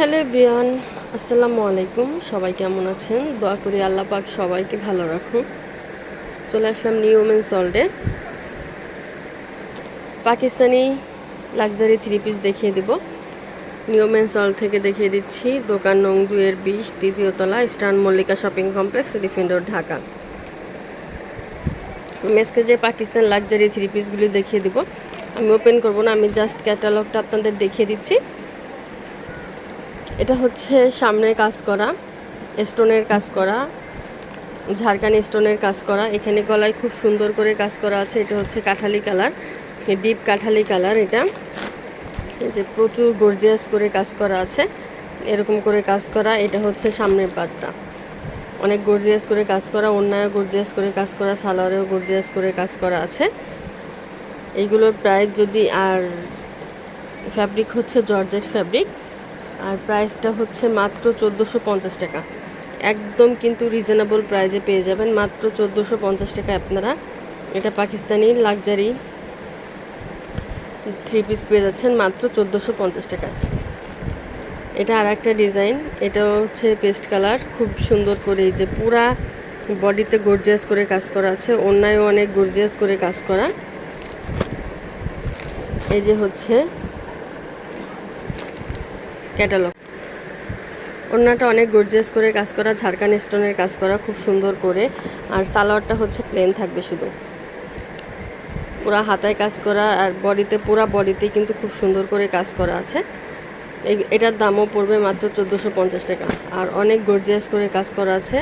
Hello Brian আসসালামু আলাইকুম। সবাই কেমন আছেন? দোয়া করি আল্লাহ পাক সবাইকে ভালো রাখুন চলে আসলাম নিউ ওমেন সল্টে পাকিস্তানি লাক্সারি থ্রি পিস দেখিয়ে দিব। নিউ ওমেন সল্ট থেকে দেখিয়ে দিচ্ছি দোকান নং দুয়ের বিশ তৃতীয় তলা মল্লিকা শপিং কমপ্লেক্স ডিফেন্ডর ঢাকা। আমি আজকে যে পাকিস্তান লাক্সারি থ্রি পিসগুলি দেখিয়ে দিব, আমি ওপেন করব না, আমি জাস্ট ক্যাটালগটা আপনাদের দেখিয়ে দিচ্ছি। এটা হচ্ছে সামনের কাজ করা, স্টোনের কাজ করা, ঝাড়খানি স্টোনের কাজ করা। এখানে গলায় খুব সুন্দর করে কাজ করা আছে, এটা হচ্ছে কাঠালি কালার ডিপ কাঠালি কালার এটা। এই যে প্রচুর গর্জিয়াস করে কাজ করা আছে, এরকম করে কাজ করা, এটা হচ্ছে সামনের পাটটা। অনেক গর্জিয়াস করে কাজ করা অন্যায় গর্জিয়াস করে কাজ করা, সালোয়ারেও গর্জিয়াস করে কাজ করা আছে। এইগুলোর প্রাইস যদি, আর ফ্যাব্রিক হচ্ছে জর্জেট ফ্যাব্রিক আর প্রাইসটা হচ্ছে মাত্র চোদ্দোশো পঞ্চাশ টাকা। একদম কিন্তু রিজনেবল প্রাইজে পেয়ে যাবেন। মাত্র চোদ্দোশো পঞ্চাশ টাকা আপনারা। এটা পাকিস্তানি লাক্সারি থ্রি পিস পেয়ে যাচ্ছেন মাত্র চোদ্দোশো পঞ্চাশ টাকা এটা আর একটা ডিজাইন এটা হচ্ছে পেস্ট কালার খুব সুন্দর করে এই যে পুরা বডিতে গর্জিয়াস করে কাজ করা আছে। অন্যায়ও অনেক গর্জিয়াস করে কাজ করা। এই যে হচ্ছে ক্যাটালগ ওড়নাটা অনেক গর্জিয়াস করে কাজ করা, ঝাড়খান স্টোনের কাজ করা, খুব সুন্দর করে। আর সালোয়ারটা হচ্ছে প্লেন থাকবে শুধু। পুরা হাতায় কাজ করা আর বডিতে, পুরা বডিতে কিন্তু খুব সুন্দর করে কাজ করা আছে। এটার দামও পড়বে মাত্র চোদ্দোশো পঞ্চাশ টাকা। আর অনেক গর্জিয়াস করে কাজ করা আছে।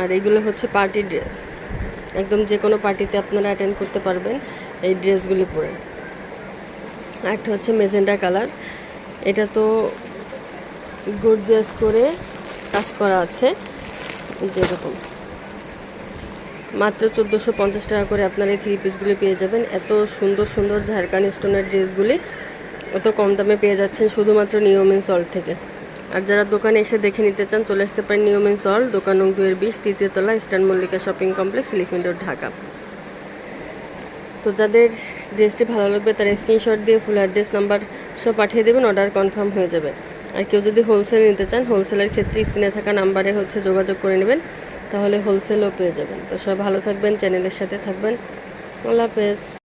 আর এগুলো হচ্ছে পার্টি ড্রেস একদম যে কোনো পার্টিতে আপনারা অ্যাটেন্ড করতে পারবেন এই ড্রেসগুলি পরে। একটা হচ্ছে মেজেন্ডা কালার। এটা তো গর্জিয়াস করে কাজ করা আছে। যেরকম মাত্র চোদ্দোশো পঞ্চাশ টাকা করে আপনারা এই থ্রি পিসগুলি পেয়ে যাবেন। এত সুন্দর সুন্দর ঝাড়খানি স্টোনের ড্রেসগুলি এত কম দামে পেয়ে যাচ্ছেন শুধুমাত্র নিয়মিন সল্ট থেকে। আর যারা দোকানে এসে দেখে নিতে চান, চলে আসতে পারেন নিয়মিন সল্ট দোকান দুয়ের বিশ, তৃতীয় তলা, eastern Mallika shopping complex elephant Dhaka. তো যাদের ড্রেসটি ভালো লাগবে, তার স্ক্রিনশট দিয়ে ফুল অ্যাড্রেস নাম্বার সব পাঠিয়ে দেবেন অর্ডার কনফার্ম হয়ে যাবে। আর কেউ যদি হোলসেল নিতে চান হোলসেলের ক্ষেত্রে স্ক্রিনে থাকা নাম্বারে হচ্ছে যোগাযোগ করে নেবেন, তাহলে হোলসেলও পেয়ে যাবেন। তো সবাই ভালো থাকবেন চ্যানেলের সাথে থাকবেন। আল্লাহ হাফেজ।